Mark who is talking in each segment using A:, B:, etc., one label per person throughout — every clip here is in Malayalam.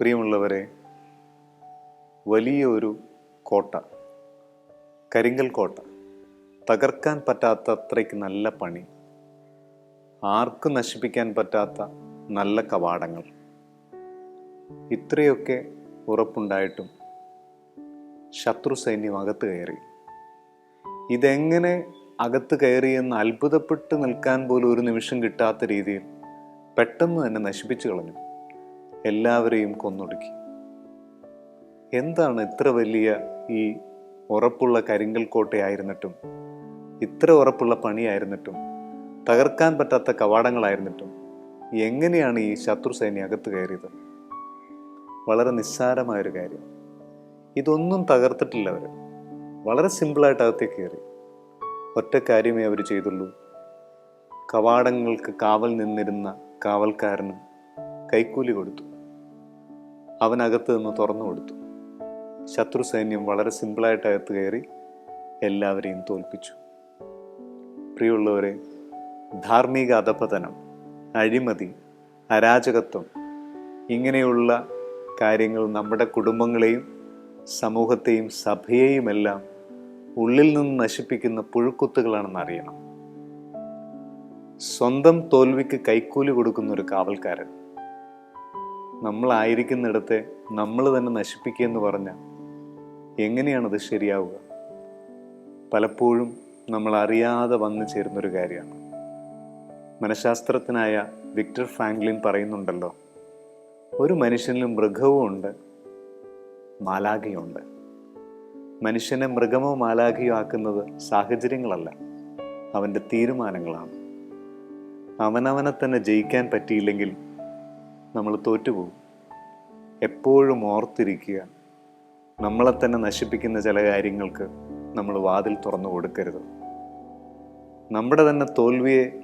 A: പ്രിയമുള്ളവരെ വലിയ ഒരു കോട്ട കരിങ്കൽ കോട്ട. തകർക്കാൻ പറ്റാത്ത അത്രയ്ക്ക് നല്ല പണി. ആർക്കും നശിപ്പിക്കാൻ പറ്റാത്ത നല്ല കവാടങ്ങൾ. ഇത്രയൊക്കെ ഉറപ്പുണ്ടായിട്ടും ശത്രു സൈന്യം അകത്ത് കയറി. ഇതെങ്ങനെ അകത്ത് കയറിയെന്ന് അത്ഭുതപ്പെട്ട് നിൽക്കാൻ പോലും ഒരു നിമിഷം കിട്ടാത്ത രീതിയിൽ പെട്ടെന്ന് തന്നെ നശിപ്പിച്ചു കളഞ്ഞു. എല്ലാവരെയും കൊന്നൊടുക്കി. എന്താണ് ഇത്ര വലിയ ഈ ഉറപ്പുള്ള കരിങ്കൽ കോട്ടയായിരുന്നിട്ടും ഇത്ര ഉറപ്പുള്ള പണിയായിരുന്നിട്ടും തകർക്കാൻ പറ്റാത്ത കവാടങ്ങളായിരുന്നിട്ടും എങ്ങനെയാണ് ഈ ശത്രു സേനി അകത്ത് കയറിയത്? വളരെ നിസ്സാരമായൊരു കാര്യം. ഇതൊന്നും തകർത്തിട്ടില്ല അവർ വളരെ സിമ്പിളായിട്ട് അകത്തേക്ക് കയറി. ഒറ്റ കാര്യമേ അവർ ചെയ്തുള്ളൂ. കവാടങ്ങൾക്ക് കാവൽ നിന്നിരുന്ന കാവൽക്കാരന് കൈക്കൂലി കൊടുത്തു. അവനകത്ത് നിന്ന് തുറന്നു കൊടുത്തു. ശത്രു സൈന്യം വളരെ സിമ്പിളായിട്ട് അകത്ത് കയറി എല്ലാവരെയും തോൽപ്പിച്ചു. പ്രിയമുള്ളവരെ ധാർമ്മിക അധപതനം അഴിമതി അരാജകത്വം ഇങ്ങനെയുള്ള കാര്യങ്ങൾ നമ്മുടെ കുടുംബങ്ങളെയും സമൂഹത്തെയും സഭയെയുമെല്ലാം ഉള്ളിൽ നിന്ന് നശിപ്പിക്കുന്ന പുഴുക്കുത്തുകളാണെന്ന് അറിയണം. സ്വന്തം തോൽവിക്ക് കൈക്കൂലി കൊടുക്കുന്ന ഒരു കാവൽക്കാരൻ നമ്മളായിരിക്കുന്നിടത്തെ നമ്മൾ തന്നെ നശിപ്പിക്കുക എന്ന് പറഞ്ഞാൽ എങ്ങനെയാണത് ശരിയാവുക? പലപ്പോഴും നമ്മൾ അറിയാതെ വന്നു ചേരുന്നൊരു കാര്യമാണ്. മനഃശാസ്ത്രജ്ഞനായ വിക്ടർ ഫ്രാങ്ക്ലിൻ പറയുന്നുണ്ടല്ലോ ഒരു മനുഷ്യനിലും മൃഗവും ഉണ്ട് മാലാഖയുണ്ട് മനുഷ്യനെ മൃഗമോ മാലാഖയോ ആക്കുന്നത് സാഹചര്യങ്ങളല്ല അവന്റെ തീരുമാനങ്ങളാണ്. അവനവനെ തന്നെ ജയിക്കാൻ പറ്റിയില്ലെങ്കിൽ നമ്മൾ തോറ്റുപോകും. എപ്പോഴും ഓർത്തിരിക്കുക നമ്മളെ തന്നെ നശിപ്പിക്കുന്ന ചില കാര്യങ്ങൾക്ക് നമ്മൾ വാതിൽ തുറന്നു കൊടുക്കരുത്. നമ്മുടെ തന്നെ തോൽവിയെ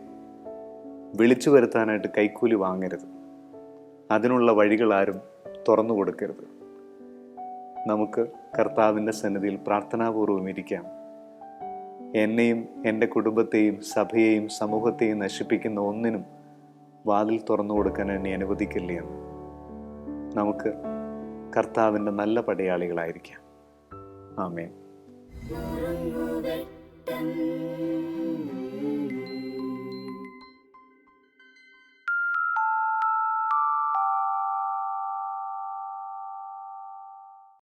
A: വിളിച്ചു വരുത്താനായിട്ട് കൈക്കൂലി വാങ്ങരുത്. അതിനുള്ള വഴികൾ ആരും തുറന്നു കൊടുക്കരുത്. നമുക്ക് കർത്താവിന്റെ സന്നിധിയിൽ പ്രാർത്ഥനാപൂർവം ഇരിക്കാം. എന്നെയും എന്റെ കുടുംബത്തെയും സഭയെയും സമൂഹത്തെയും നശിപ്പിക്കുന്ന ഒന്നിനും വാതിൽ തുറന്നു കൊടുക്കാൻ എന്നെ അനുവദിക്കില്ലേ എന്ന്. നമുക്ക് കർത്താവിന്റെ നല്ല പടയാളികളായിരിക്കാം. ആമേൻ.